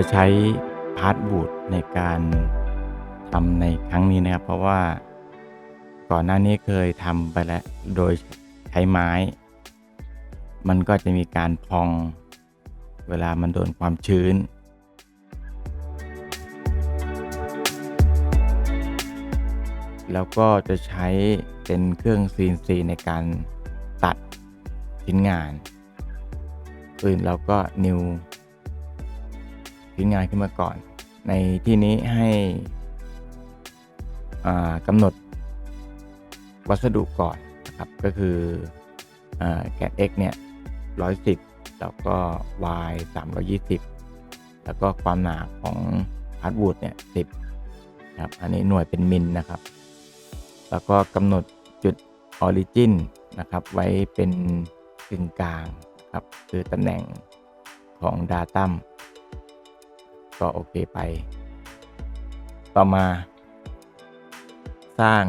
จะใช้พาสบูดในการทำในครั้งนี้นะครับ เพราะว่าก่อนหน้านี้เคยทำไปแล้วโดยใช้ไม้ มันก็จะมีการพองเวลามันโดนความชื้นแล้วก็จะใช้เป็นเครื่อง CNC ในการตัดชิ้นงานอื่นเราก็นิว ชิ้นงานขึ้นมาก่อน ในที่นี้ให้กำหนดวัสดุก่อนนะครับ ก็คืออแกน x เนี่ย 110 แล้วก็ y 320 แล้วก็ความหนาของพาร์ทวูดเนี่ย 10 ครับ อันนี้หน่วยเป็นมิลนะครับ แล้วก็กำหนดจุดออริจินนะครับ ไว้เป็นกึ่งกลางครับ คือตำแหน่งของดาตัม ก็โอเคไป ต่อมา สร้าง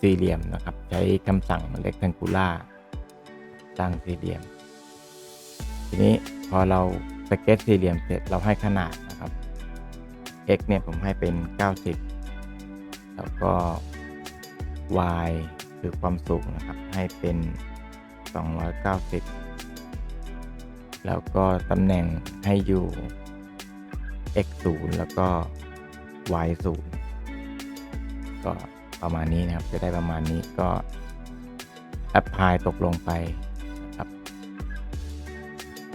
สี่เหลี่ยมนะครับ ใช้คำสั่ง rectangular สร้างสี่เหลี่ยม ทีนี้พอเราสเก็ตสี่เหลี่ยมเสร็จเราให้ขนาดนะครับ x เนี่ยผมให้เป็น 90 แล้วก็ y คือความสูงนะครับ ให้เป็น 290 แล้วก็ตำแหน่งให้อยู่ x 0แล้วก็ y 0ก็ประมาณนี้นะครับ จะได้ประมาณนี้ก็ apply ตกลงไปครับ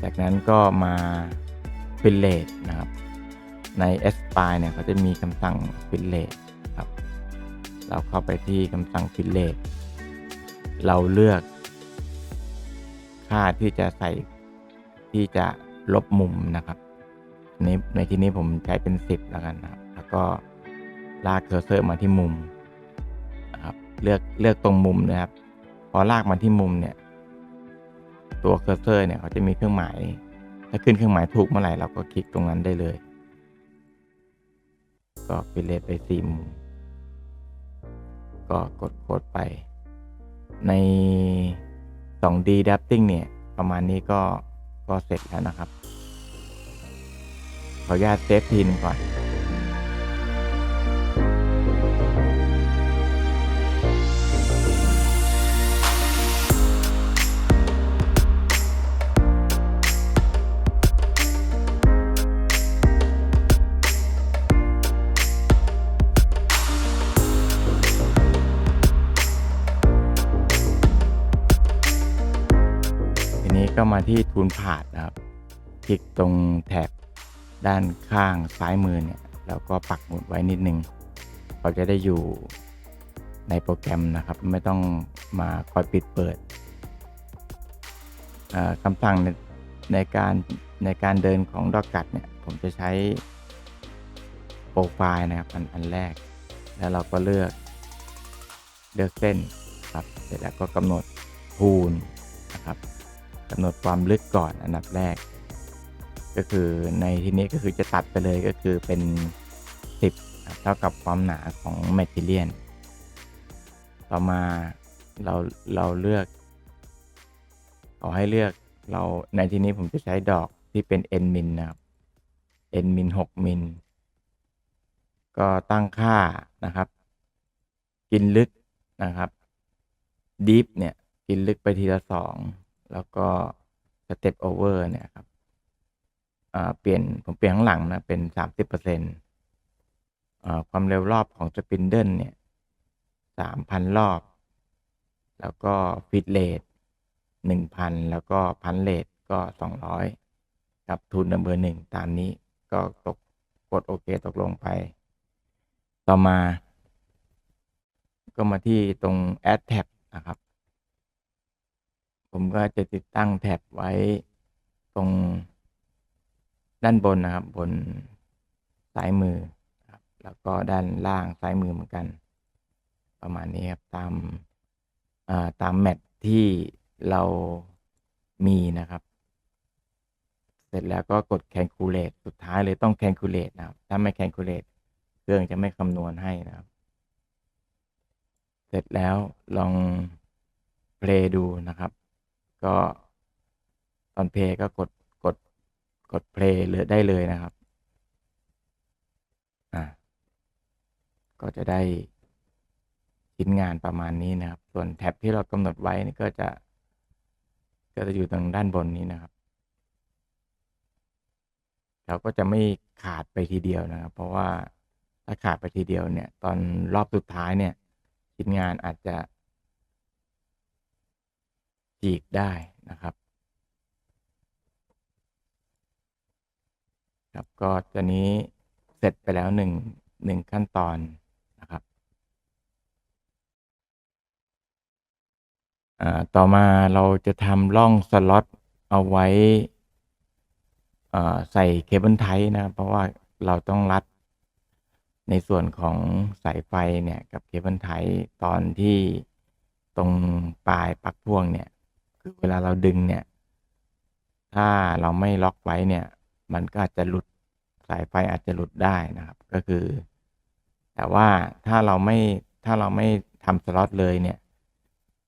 จากนั้นก็มา fillet นะครับ ใน s p i เนี่ยเขาจะมีคำสั่ง fillet ครับ เราเข้าไปที่คำสั่ง fillet เราเลือก ค่าที่จะใส่ที่จะลบมุมนะครับ นในที่นี้ผมใช้เป็น 10 แล้วกันนะครับ แล้วก็ลากเคอร์เซอร์มาที่มุมนะครับ เลือกเลือกตรงมุมนะครับ พอลากมาที่มุมเนี่ย ตัวเคอร์เซอร์เนี่ยเขาจะมีเครื่องหมาย ถ้าขึ้นเครื่องหมายถูกเมื่อไหร่เราก็คลิกตรงนั้นได้เลย ก็ไปเลทไปสี่มุม ก็กดโคดไป ใน 2D Drafting เนี่ย ประมาณนี้ก็ก็เสร็จแล้วนะครับ ขออนุญาตเซฟทีนึงก่อนทีนี้ก็มาที่ทูนผาดนะครับ คลิกตรงแถบ ด้านข้างซ้ายมือเนี่ยแล้วก็ปักหมุดไว้นิดนึงเราจะได้อยู่ในโปรแกรมนะครับ ไม่ต้องมาคอยปิดเปิดคำสั่งในในการในการเดินของดอกกัดเนี่ยผมจะใช้โปรไฟล์นะครับอันอันแรก แล้วเราก็เลือกเลือกเส้นครับเสร็จแล้วก็กำหนดทูนนะครับกำหนดความลึกก่อนอันดับแรก ก็คือในที่นี้ก็คือจะตัดไปเลยก็คือเป็น 10ครับเท่ากับความหนาของแมทเทียนต่อมาเราเราเลือกขอให้เลือกเราในที่นี้ผมจะใช้ดอกที่เป็น n มิลนะครับ n มิล6มิลก็ตั้งค่านะครับ กินลึกนะครับ deep เนี่ย กินลึกไปทีละสองแล้วก็ step over เนี่ยครับ เปลี่ยนผมเปลี่ยนข้างหลังนะเป็น30%อ่าความเร็วรอบของสปินเดิลเนี่ย3,000รอบ แล้วก็ฟิตเลท1,000แล้วก็พันเลทก็200กับทุนเบอร์หนึ่งตามนี้ก็ตกกดโอเคตกลงไป ต่อมา ก็มาที่ตรง add tab นะครับ ผมก็จะติดตั้งแท็บไว้ตรง ด้านบนนะครับบนซ้ายมือครับแล้วก็ด้านล่างซ้ายมือเหมือนกัน ประมาณนี้ครับตามาตามแมทที่เรามีนะครับ เสร็จแล้วก็กด calculate สุดท้ายเลยต้อง calculate นะครับ ถ้าไม่ calculate เครื่องจะไม่คำนวณให้นะครับ เสร็จแล้วลอง play ดูนะครับ ก็ตอนเพลย์ก็กด กดกด play เลยได้เลยนะครับ อ่า ก็จะได้ชิ้นงานประมาณนี้นะครับ ส่วนแท็บที่เรากำหนดไว้นี่ก็จะ ก็จะอยู่ตรงด้านบนนี้นะครับ เราก็จะไม่ขาดไปทีเดียวนะครับ เพราะว่าถ้าขาดไปทีเดียวเนี่ย ตอนรอบสุดท้ายเนี่ย ชิ้นงานอาจจะจีกได้นะครับ ครับก็ตอนนี้เสร็จไปแล้วหนึ่งหนึ่งขั้นตอนนะครับต่อมาเราจะทำร่องสล็อตเอาไว้ใส่เคเบิลไทนะครับเพราะว่าเราต้องรัดในส่วนของสายไฟเนี่ยกับเคเบิลไทตอนที่ตรงปลายปลั๊กพ่วงเนี่ย คือเวลาเราดึงเนี่ย ถ้าเราไม่ล็อกไว้เนี่ย มันก็อาจจะหลุดสายไฟอาจจะหลุดได้นะครับ ก็คือ แต่ว่าถ้าเราไม่ถ้าเราไม่ทำสล็อตเลยเนี่ย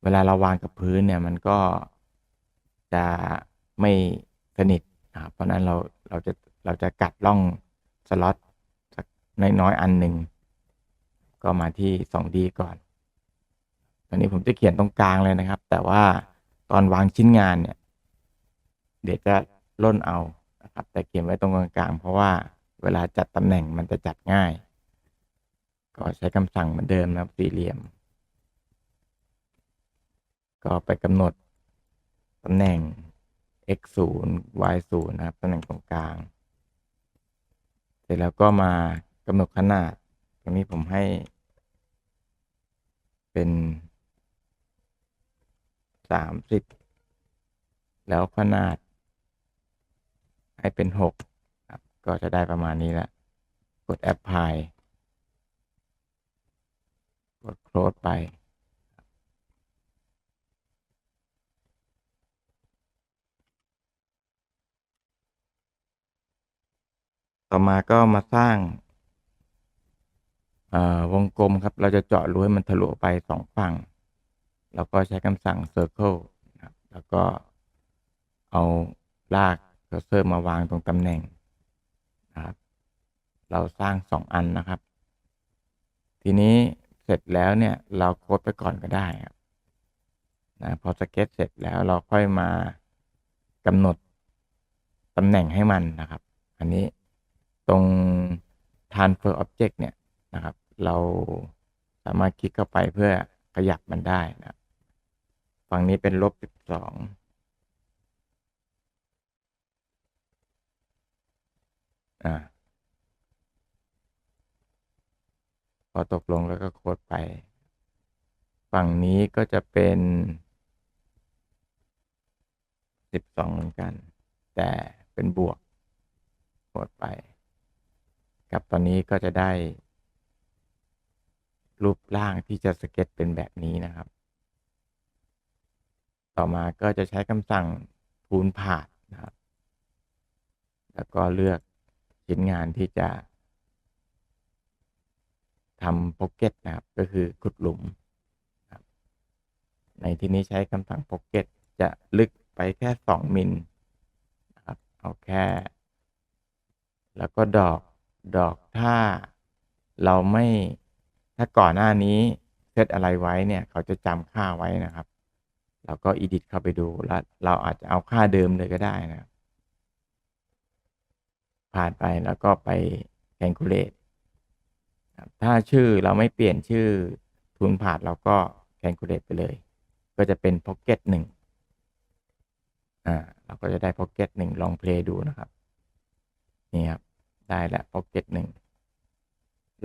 เวลาเราวางกับพื้นเนี่ย มันก็จะไม่สนิทนะครับเพราะนั้นเราเราจะเราจะกัดล่องสล็อตสักน้อยๆอันหนึ่งก็มาที่ 2D ก่อน ตอนนี้ผมจะเขียนตรงกลางเลยนะครับ แต่ว่าตอนวางชิ้นงานเนี่ย เดี๋ยวจะล่นเอา นะครับ แต่เขียนไว้ตรงกลางๆเพราะว่าเวลาจัดตำแหน่งมันจะจัดง่าย ก็ใช้คำสั่งเหมือนเดิมนะครับสี่เหลี่ยม ก็ไปกำหนดตำแหน่ง x 0 y 0นะครับตำแหน่งตรงกลาง เสร็จแล้วก็มากำหนดขนาด ตรงนี้ผมให้ เป็นสามสิบแล้วขนาด ให้เป็นหกครับก็จะได้ประมาณนี้แล้วกดแอปพลายกดโคลดไป ต่อมาก็มาสร้างวงกลมครับ เราจะเจาะรูให้มันทะลุไปสองฝั่ง แล้วก็ใช้คำสั่ง circle นะครับแล้วก็เอาลาก คัสเซอร์มาวางตรงตำแหน่งนะครับ เราสร้าง 2 อันนะครับ ทีนี้เสร็จแล้วเนี่ยเราโค้ดไปก่อนก็ได้ครับนะพอสเก็ตเสร็จแล้วเราค่อยมากำหนดตำแหน่งให้มันนะครับ อันนี้ตรง transfer object เนี่ยนะครับ เราสามารถคลิกเข้าไปเพื่อขยับมันได้นะฝั่งนี้เป็นลบ 12 อ่าพอตกลงแล้วก็โค้ดไป ฝั่งนี้ก็จะเป็นสิบสองเหมือนกัน แต่เป็นบวกโค้ดไป กับตอนนี้ก็จะได้ รูปร่างที่จะสเก็ตเป็นแบบนี้นะครับ ต่อมาก็จะใช้คำสั่งพูนผ่าดนะครับ แล้วก็เลือก ชิ้นงานที่จะทำพ็อกเก็ตนะครับ ก็คือขุดหลุม ในที่นี้ใช้คำสั่งพ็อกเก็ตจะลึกไปแค่ 2 มิลนะครับ เอาแค่ แล้วก็ดอกดอกถ้าเราไม่ถ้าก่อนหน้านี้เซตอะไรไว้เนี่ย เขาจะจำค่าไว้นะครับ เราก็อีดิทเข้าไปดูแล้วเราอาจจะเอาค่าเดิมเลยก็ได้นะ ผ่านไปแล้วก็ไปแคนคูเลตถ้าชื่อเราไม่เปลี่ยนชื่อทุนผ่านเราก็แคนคูเลตไปเลย ก็จะเป็นพ็อกเก็ตหนึ่งอ่าเราก็จะได้พ็อกเก็ตหนึ่งลองเพลย์ดูนะครับ นี่ครับ ได้แล้วพ็อกเก็ตหนึ่ง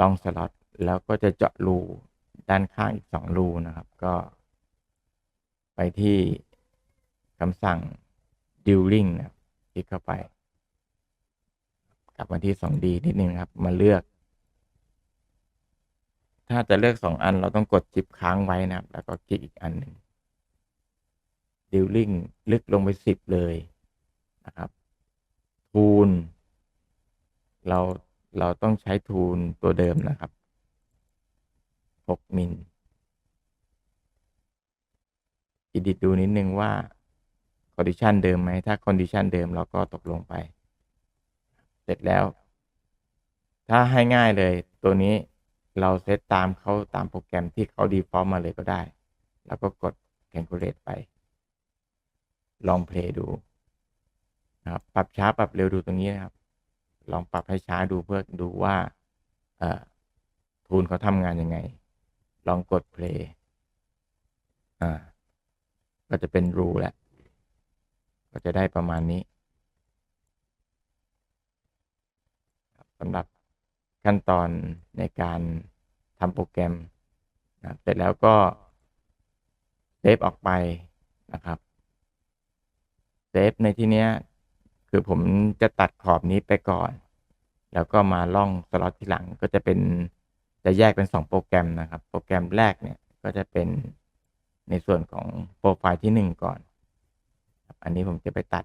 ลองสล็อตแล้วก็จะเจาะรูด้านข้างอีกสองรูนะครับ ก็ไปที่คำสั่ง Dueling นะคลิกเข้าไป กลับมาที่ 2D นิดนึงครับ มาเลือก ถ้าจะเลือกสองอันเราต้องกดจิบค้างไว้นะครับ แล้วก็คลิกอีกอันหนึ่ง Dueling ลึกลงไปสิบเลยนะครับ ทูนเราเราต้องใช้ทูลตัวเดิมนะครับ 6 มิลอิดิตดูนิดนึงว่าคอนดิชันเดิมไหม ถ้าคอนดิชันเดิมเราก็ตกลงไป เสร็จแล้ว ถ้าให้ง่ายเลยตัวนี้เราเซตตามเขาตามโปรแกรมที่เขาดีฟอลต์มาเลยก็ได้ แล้วก็กด calculate ไป ลองเพลย์ดูนะครับปรับช้าปรับเร็วดูตรงนี้นะครับ ลองปรับให้ช้าดูเพื่อดูว่าทูนเขาทำงานยังไง ลองกดเพลย์ก็จะเป็นรูแล้วก็จะได้ประมาณนี้ครับสำหรับขั้นตอนในการทำโปรแกรมนะเสร็จแล้วก็เซฟออกไปนะครับเซฟในที่นี้คือผมจะตัดขอบนี้ไปก่อน แล้วก็มาล่องสล็อตที่หลังก็จะเป็นจะแยกเป็นสองโปรแกรมนะครับ โปรแกรมแรกเนี่ยก็จะเป็นในส่วนของโปรไฟล์ที่หนึ่งก่อน อันนี้ผมจะไปตัด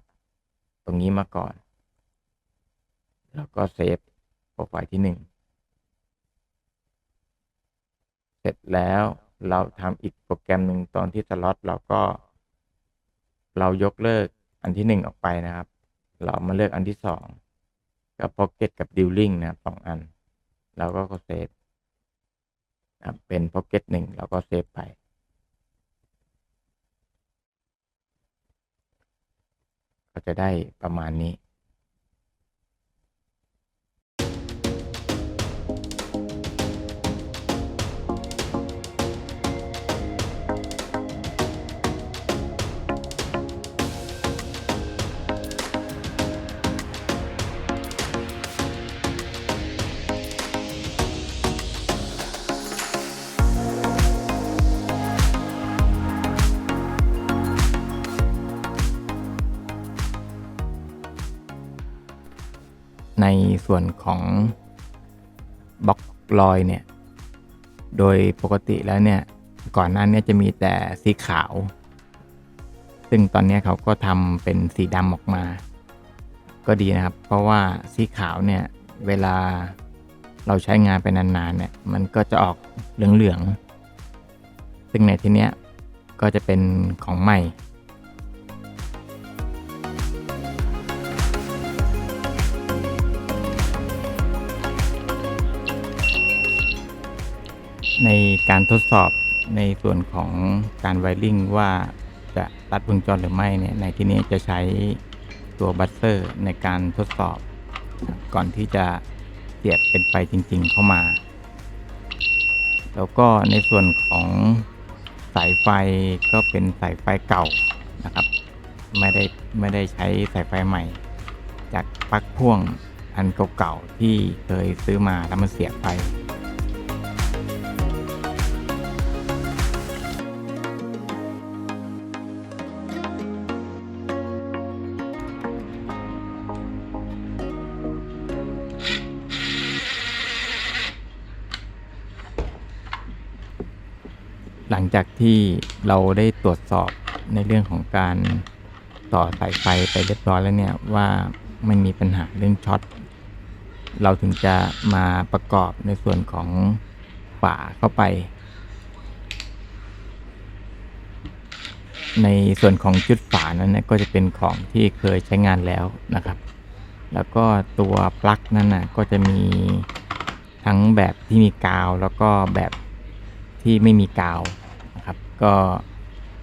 ตรงนี้มาก่อน แล้วก็เซฟ ไฟล์ที่หนึ่งเสร็จแล้วเราทำอีกโปรแกรมหนึ่งตอนที่สล็อตเราก็ เรายกเลิกอันที่หนึ่งออกไปนะครับ เรามาเลือกอันที่สองก็ Pocket กับ Dealing นะครับสองอัน เราก็เซฟนะเป็น Pocket หนึ่งเราก็เซฟไปก็จะได้ประมาณนี้ ส่วนของบล็อกลอยเนี่ย โดยปกติแล้วเนี่ย ก่อนหน้านี้จะมีแต่สีขาว ซึ่งตอนนี้เขาก็ทำเป็นสีดำออกมา ก็ดีนะครับ เพราะว่าสีขาวเนี่ย เวลาเราใช้งานไปนานๆเนี่ย มันก็จะออกเหลืองๆ ซึ่งในที่เนี้ยก็จะเป็นของใหม่ ในการทดสอบในส่วนของการไวริงว่าจะตัดวงจรหรือไม่เนี่ยในที่นี้จะใช้ตัวบัสเซอร์ในการทดสอบ ก่อนที่จะเสียบเป็นไฟจริง ๆ เข้ามา แล้วก็ในส่วนของสายไฟก็เป็นสายไฟเก่านะครับ ไม่ได้ไม่ได้ใช้สายไฟใหม่ จากปลั๊กพ่วงอันเก่าๆที่เคยซื้อมาแล้วมันเสียบไป หลังจากที่เราได้ตรวจสอบในเรื่องของการต่อสายไฟไปเรียบร้อยแล้วเนี่ยว่าไม่มีปัญหาเรื่องช็อตเราถึงจะมาประกอบในส่วนของฝาเข้าไป ในส่วนของจุดฝานั้นนะก็จะเป็นของที่เคยใช้งานแล้วนะครับ แล้วก็ตัวปลั๊กนั่นนะก็จะมีทั้งแบบที่มีกาวแล้วก็แบบที่ไม่มีกาว ก็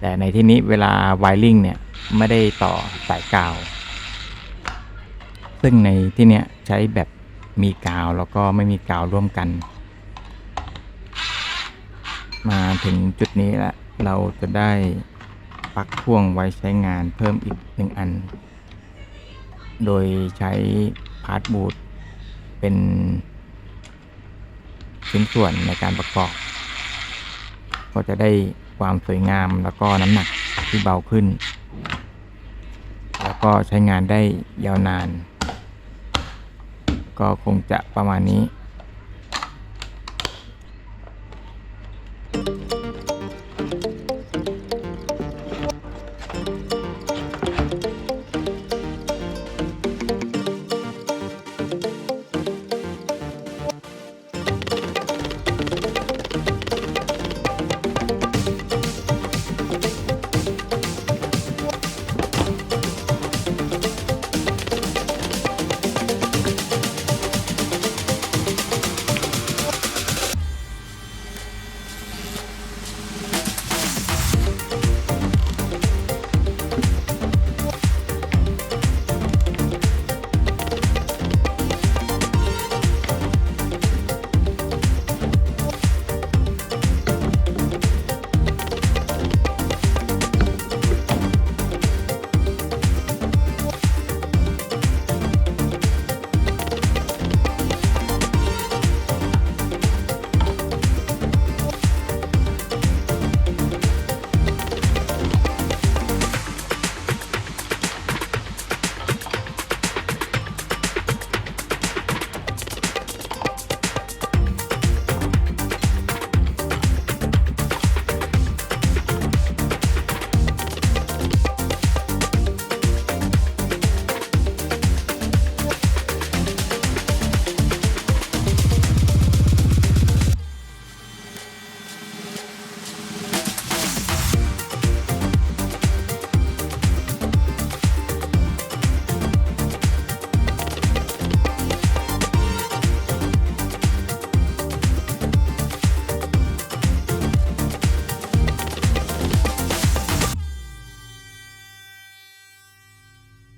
แต่ในที่นี้เวลาไวริงเนี่ยไม่ได้ต่อสายกาว ซึ่งในที่เนี้ยใช้แบบมีกาวแล้วก็ไม่มีกาวร่วมกัน มาถึงจุดนี้แล้วเราจะได้ปักพ่วงไว้ใช้งานเพิ่มอีกหนึ่งอัน โดยใช้พาร์ทบูทเป็นชิ้นส่วนในการประกอบ ก็จะได้ความสวยงามแล้วก็น้ำหนักที่เบาขึ้น แล้วก็ใช้งานได้ยาวนาน ก็คงจะประมาณนี้